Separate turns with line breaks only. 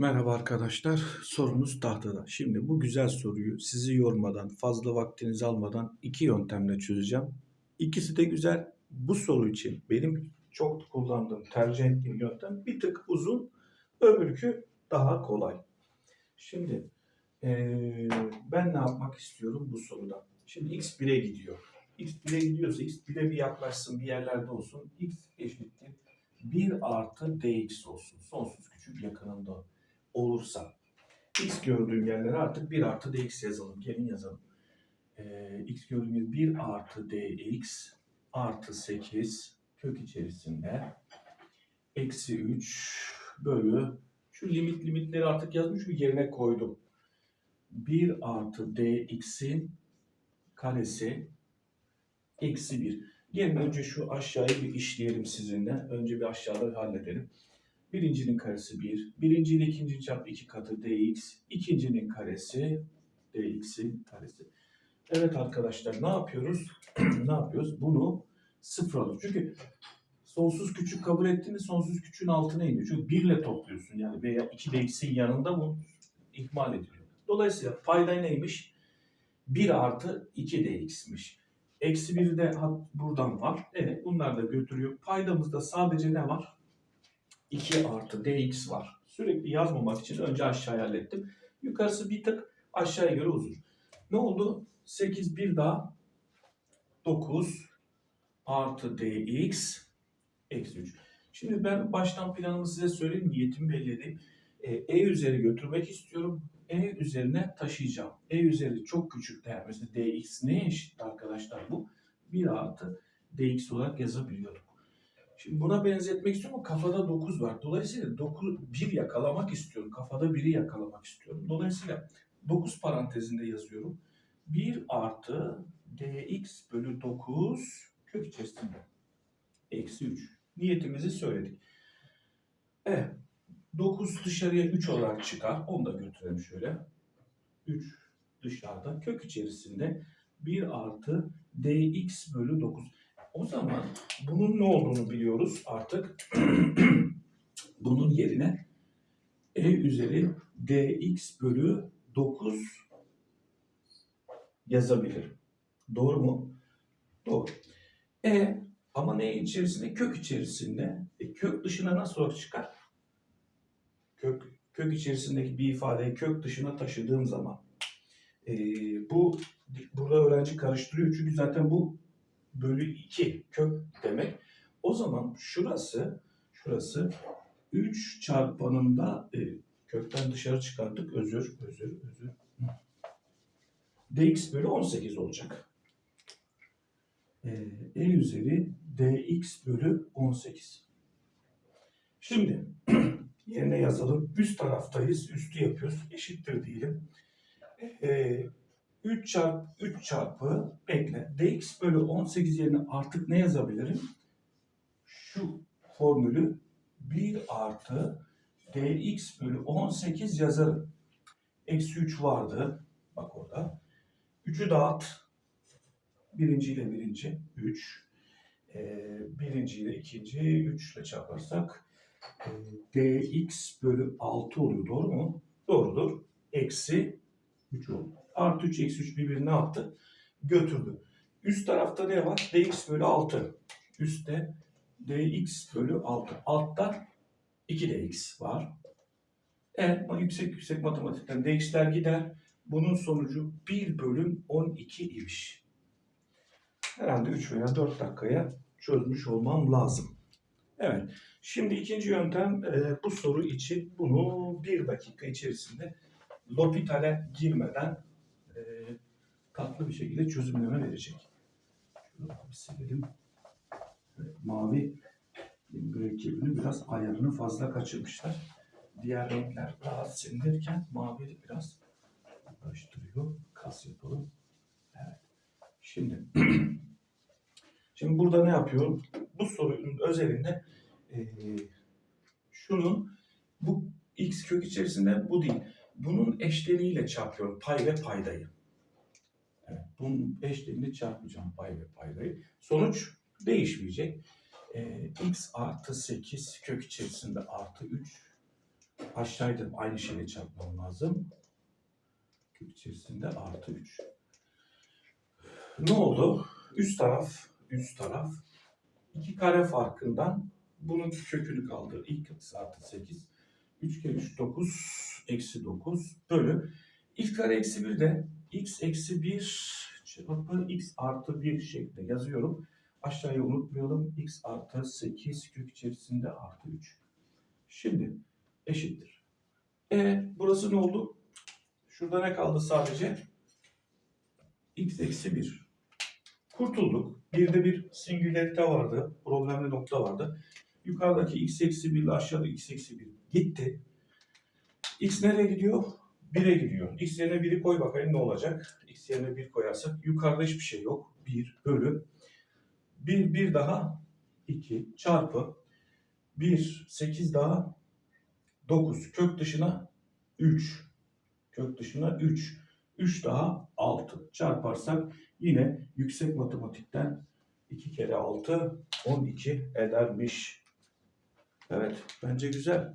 Merhaba arkadaşlar. Sorunuz tahtada. Şimdi bu güzel soruyu sizi yormadan, fazla vaktinizi almadan iki yöntemle çözeceğim. İkisi de güzel. Bu soru için benim çok kullandığım, tercih ettiğim yöntem bir tık uzun, öbürkü daha kolay. Şimdi eee, ben ne yapmak istiyorum bu soruda? Şimdi x 1'e gidiyor. x 1'e gidiyorsa x 1'e bir yaklaşsın, bir yerlerde olsun. x eşittir 1 artı dx olsun. Sonsuz küçük yakınında olursa x gördüğüm yerlere artık 1 artı dx yazalım. Gelin yazalım. Ee, x gördüğüm yer 1 artı dx artı 8 kök içerisinde eksi 3 bölü şu limit limitleri artık yazmış bir yerine koydum. 1 artı dx'in karesi eksi 1. Gelin önce şu aşağıyı bir işleyelim sizinle. Önce bir aşağıda halledelim. Birincinin karesi 1. Birinci ikinci çarpı 2 katı dx. İkincinin karesi dx'in karesi. Evet arkadaşlar ne yapıyoruz? ne yapıyoruz? Bunu sıfır alıyoruz. Çünkü sonsuz küçük kabul ettiğinde sonsuz küçüğün altına iniyor. Çünkü 1 ile topluyorsun yani veya 2 dx'in yanında bu ihmal ediliyor. Dolayısıyla payda neymiş? 1 artı 2 dx'miş. Eksi 1 de buradan var. Evet bunlar da götürüyor. Paydamızda sadece ne var? 2 artı dx var. Sürekli yazmamak için önce aşağıya hallettim. Yukarısı bir tık aşağıya göre uzun. Ne oldu? 8 bir daha 9 artı dx eksi 3. Şimdi ben baştan planımı size söyleyeyim. Niyetimi belli edeyim. E, e üzeri götürmek istiyorum. E üzerine taşıyacağım. E üzeri çok küçük değer. Mesela dx neye eşit arkadaşlar bu? 1 artı dx olarak yazabiliyorduk. Şimdi buna benzetmek istiyorum ama kafada 9 var. Dolayısıyla 9, 1 yakalamak istiyorum. Kafada 1'i yakalamak istiyorum. Dolayısıyla 9 parantezinde yazıyorum. 1 artı dx bölü 9 kök içerisinde. Eksi 3. Niyetimizi söyledik. Evet. 9 dışarıya 3 olarak çıkar. Onu da götürelim şöyle. 3 dışarıda kök içerisinde 1 artı dx bölü 9. O zaman bunun ne olduğunu biliyoruz artık. bunun yerine e üzeri dx bölü 9 yazabilirim. Doğru mu? Doğru. E ama ne içerisinde? Kök içerisinde. E, kök dışına nasıl çıkar? Kök, kök içerisindeki bir ifadeyi kök dışına taşıdığım zaman e, bu burada öğrenci karıştırıyor çünkü zaten bu bölü 2 kök demek. O zaman şurası şurası 3 çarpanında e, kökten dışarı çıkardık. Özür, özür, özür. dx bölü 18 olacak. E, e üzeri dx bölü 18. Şimdi yerine yazalım. Üst taraftayız. Üstü yapıyoruz. Eşittir diyelim. E, 3 çarpı 3 çarpı bekle. dx bölü 18 yerine artık ne yazabilirim? Şu formülü 1 artı dx bölü 18 yazarım. Eksi 3 vardı. Bak orada. 3'ü dağıt. Birinci ile birinci 3. Ee, birinci ile ikinci 3 ile çarparsak e, dx bölü 6 oluyor. Doğru mu? Doğrudur. Eksi 3 oldu. Artı 3 eksi 3 birbirini ne yaptı? Götürdü. Üst tarafta ne var? dx bölü 6. Üstte dx bölü 6. Altta 2dx var. Evet, yüksek yüksek matematikten dx'ler gider. Bunun sonucu 1 bölüm 12 imiş. Herhalde 3 veya 4 dakikaya çözmüş olmam lazım. Evet. Şimdi ikinci yöntem e, bu soru için bunu 1 dakika içerisinde L'Hopital'e girmeden e, tatlı bir şekilde çözümleme verecek. Şunu silelim. Evet, mavi mürekkebinin biraz ayarını fazla kaçırmışlar. Diğer renkler rahat silinirken mavi biraz uğraştırıyor. Kas yapalım. Evet. Şimdi Şimdi burada ne yapıyorum? Bu sorunun özelinde e, şunun bu x kök içerisinde bu değil. Bunun eşleniğiyle çarpıyorum pay ve paydayı. Evet, bunun eşleniğini çarpacağım pay ve paydayı. Sonuç değişmeyecek. E, x artı 8 kök içerisinde artı 3 Aşağıydı aynı şeyle çarpmam lazım. Kök içerisinde artı 3. Ne oldu? Üst taraf, üst taraf iki kare farkından bunun kökünü kaldı. İlk artı 8. 3 kere 3 9 eksi 9 bölü. İlk kare eksi 1 de x eksi 1 çarpı x artı 1 şeklinde yazıyorum. Aşağıya unutmayalım. x artı 8 kök içerisinde artı 3. Şimdi eşittir. E burası ne oldu? Şurada ne kaldı sadece? x eksi 1. Kurtulduk. Bir de bir singülarite vardı. Problemli nokta vardı. Yukarıdaki x eksi 1 ile aşağıda x eksi 1 gitti. x nereye gidiyor? 1'e gidiyor. x yerine 1'i koy bakayım ne olacak? x yerine 1 koyarsak yukarıda hiçbir şey yok. 1 bölü 1 1 daha 2 çarpı 1 8 daha 9 kök dışına 3 kök dışına 3 3 daha 6 çarparsak yine yüksek matematikten 2 kere 6 12 edermiş. Evet bence güzel.